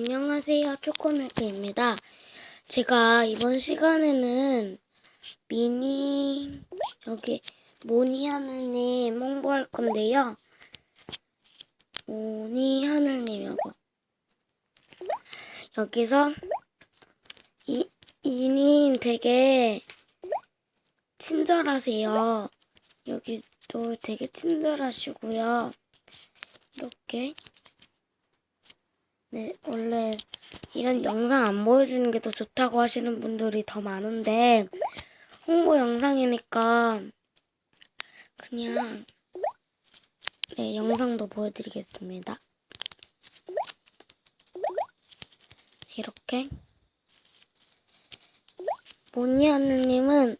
안녕하세요. 초코밀크입니다. 제가 이번 시간에는 미니, 여기 모니 하늘님 홍보할 건데요. 모니 하늘님 여거. 여기서 이, 이님 되게 친절하세요. 여기도 되게 친절하시고요. 이렇게 네, 원래 이런 영상 안 보여주는 게 더 좋다고 하시는 분들이 더 많은데 홍보 영상이니까 그냥 네, 영상도 보여드리겠습니다. 이렇게 모니하늘님은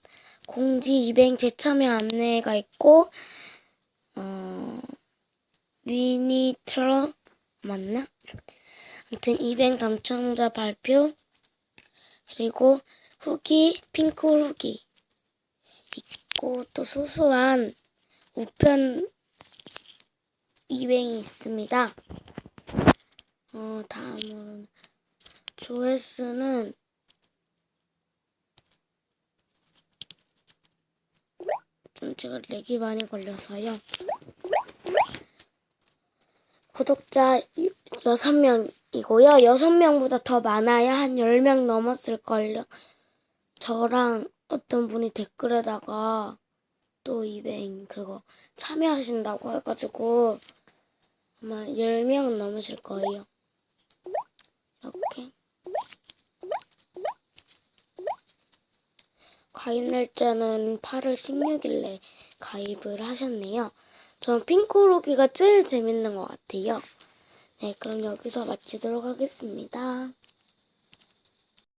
공지 이벤트 재참여 안내가 있고 어, 미니트로 맞나? 아무튼 이벤트 당첨자 발표 그리고 후기 핑크 후기 있고 또 소소한 우편 이벤이 있습니다. 어 다음으로는 조회수는 좀 제가 렉이 많이 걸려서요. 구독자 6명 이고요. 6명보다 더 많아야 한 10명 넘었을걸요. 저랑 어떤 분이 댓글에다가 또 이벤 그거 참여하신다고 해가지고 아마 10명 넘으실 거예요. 이렇게. 가입 날짜는 8월 16일에 가입을 하셨네요. 저는 핑크로기가 제일 재밌는 것 같아요. 네, 그럼 여기서 마치도록 하겠습니다.